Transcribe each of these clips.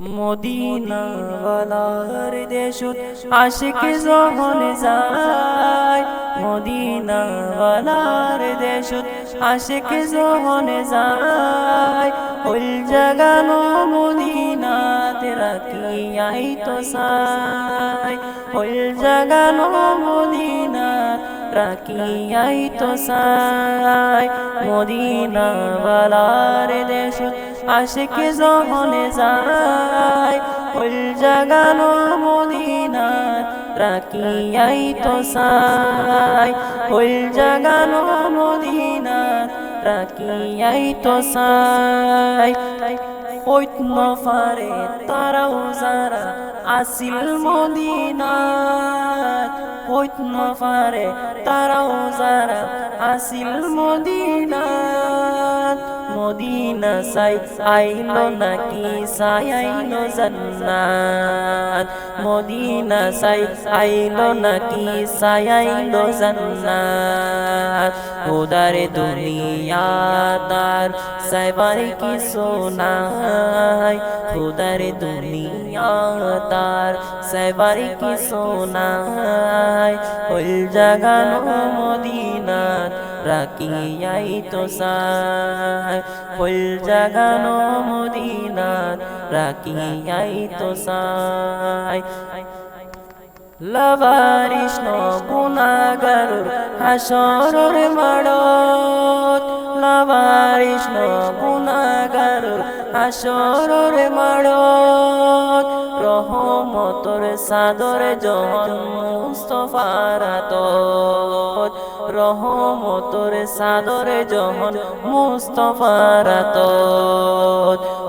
মদিনাওয়ালার দেশত আশিক যখন যায়। মদিনাওয়ালার দেশত আশিক যখন যায়। ওই জাগানো মদিনাতে রাখিয়াই তো সাই। ওই জাগানো মদিনা রাখিয়াই তো সাই। মদিনাওয়ালার দেশত আশিক যখন যায়, ওই জাগানো মদিনা রাখিয়াই তো সাই ওই জাগানো মদিনা রাখিয়াই তো সাই ওইত নফারে তারাও যারা আসিল মদিনাত ওইত নফারে তারাও যারা আসিল মদিনাত মদিনা সাই আইলো নাকি সাই আইলো জান্নাত। মদিনা সাই আইলো নাকি সাই আইলো জান্নাত। উদারে দুনিয়াদার, সাইবার কি সোনাই উদারে দুনিয়াদার, সাইবার কি সোনাই ওই জাগানো মদিনাত রাখিয়াই তো সাই ফুল জাগানো মদিনাত রাখিয়াই তো সাই লবারিষ্ণ গুণাগারুর হাসরের মাড়ত লবারিষ্ণ গুণাগারুর হাসরের মাড়ত রহমতর সাদর জন মুস্তফারাত রহমতর সাদর জহন মুস্তফারাত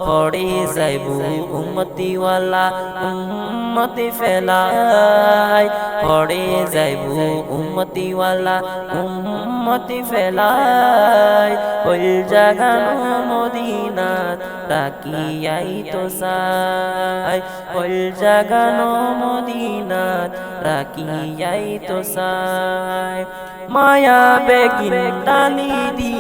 পড়ে যাইবু উম্মতিওয়ালা, উম্মতি ফেলাই পড়ে যাইবু উম্মতিওয়ালা, উম্মতি ফেলাই ওই জাগানো মদিনাত রাখিয়াই তো সাই ওই জাগানো মদিনাত রাখিয়াই তো সাই মায়া বেগিন টানি দি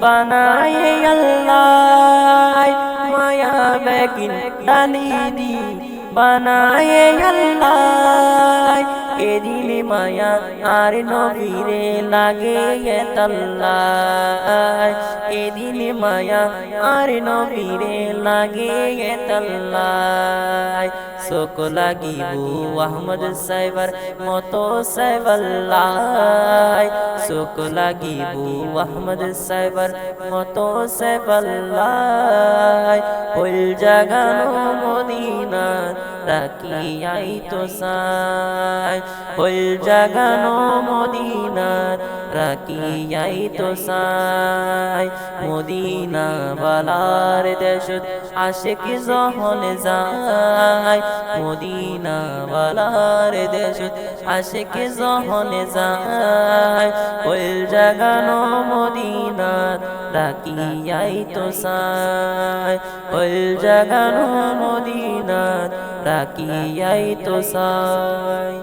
বানায় আল্লাহ। মায়া বেগিন টানি দি বানায় আল্লাহ। এদিন মায়া আর নবীরে লাগে তাল্লাই এদিন মায়া আর নবীরে লাগে তাল্লাই শোক লাগিব আহমদ সাইবার মতো সাইবাল্লাই শোক লাগিব আহমদ সাইবার মতো সাইবাল্লাই ওই জাগানো মদিনা রাখিয়াই তো সাই। ওই জাগানো মদিনা রাখিয়াই তো সাই। মদিনা বালার দেশ আশেক যখন যায়। মদিনা বালার দেশ আশেক যখন যায়। ওই জাগানো মদিনা রাখিয়াই তো সাই। ওই জাগানো মদিনা রাখিয়াই তো সাই।